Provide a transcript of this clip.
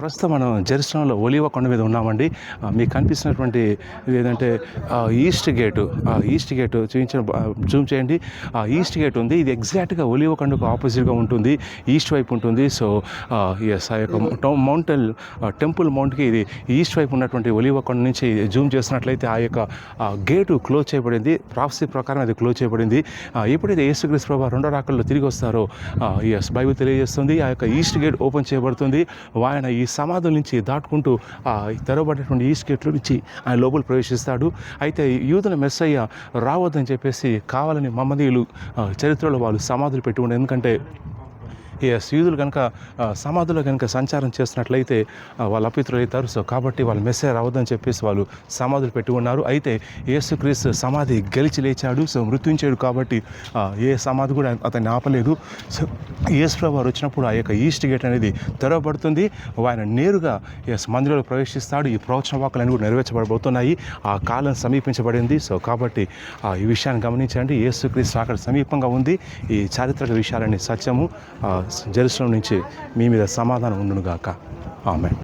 ప్రస్తుతం మనం జెరూసలంలో ఒలివ కొండ మీద ఉన్నామండి. మీకు కనిపిస్తున్నటువంటి ఏదంటే ఈస్ట్ గేటు ఆ, ఈస్ట్ గేటు చూపించిన జూమ్ చేయండి. ఆ, ఈస్ట్ గేట్ ఉంది. ఇది ఎగ్జాక్ట్గా ఒలివ కొండకు ఆపోజిట్గా ఉంటుంది. ఈస్ట్ వైపు ఉంటుంది. సో ఎస్ ఆ యొక్క మౌంటైన్ టెంపుల్ మౌంట్కి ఇది ఈస్ట్ వైపు ఉన్నటువంటి ఒలివ కొండ నుంచి జూమ్ చేసినట్లయితే ఆ యొక్క గేటు క్లోజ్ చేయబడింది. ప్రాఫ్సీ ప్రకారం అది క్లోజ్ చేయబడింది. ఎప్పుడైతే యేసుక్రీస్తు ప్రభావ రెండో రాకల్లో తిరిగి వస్తారో ఎస్ బైబిల్ తెలియజేస్తుంది. ఆ యొక్క ఈస్ట్ గేట్ ఓపెన్ చేయబడుతుంది. వాయన ఈ సమాధుల నుంచి దాటుకుంటూ ఆ తెరవబడేటువంటి ఈస్ట్ గేట్లో నుంచి ఆయన లోపల ప్రవేశిస్తాడు. అయితే యూదుల మెస్సయ్య రావద్దని చెప్పేసి కావాలని మమ్మదీయులు చరిత్రలో వాళ్ళు సమాధులు పెట్టి ఎందుకంటే ఎస్ యూదులు కనుక సమాధులు కనుక సంచారం చేస్తున్నట్లయితే వాళ్ళు అపిత్రులు అవుతారు. సో కాబట్టి వాళ్ళు మెసేజ్ రావద్దని చెప్పేసి వాళ్ళు సమాధులు పెట్టి ఉన్నారు. అయితే యేసుక్రీస్తు సమాధి గెలిచి లేచాడు. సో మృత్యుంచాడు కాబట్టి ఏ సమాధి కూడా అతన్ని ఆపలేదు. సో యేసుప్రభు వారు వచ్చినప్పుడు ఆ యొక్క ఈస్ట్ గేట్ అనేది తెరవబడుతుంది. ఆయన నేరుగా ఎస్ మందిరంలో ప్రవేశిస్తాడు. ఈ ప్రవచన వాక్కులన్నీ కూడా నెరవేర్చబడబోతున్నాయి. ఆ కాలం సమీపించబడింది. సో కాబట్టి ఆ, ఈ విషయాన్ని గమనించండి. యేసుక్రీస్తు అక్కడ సమీపంగా ఉంది. ఈ చారిత్రక విషయాలన్నీ సత్యము. జెరూసలం నుంచి మీ మీద సమాధానం ఉండునుగాక. ఆమె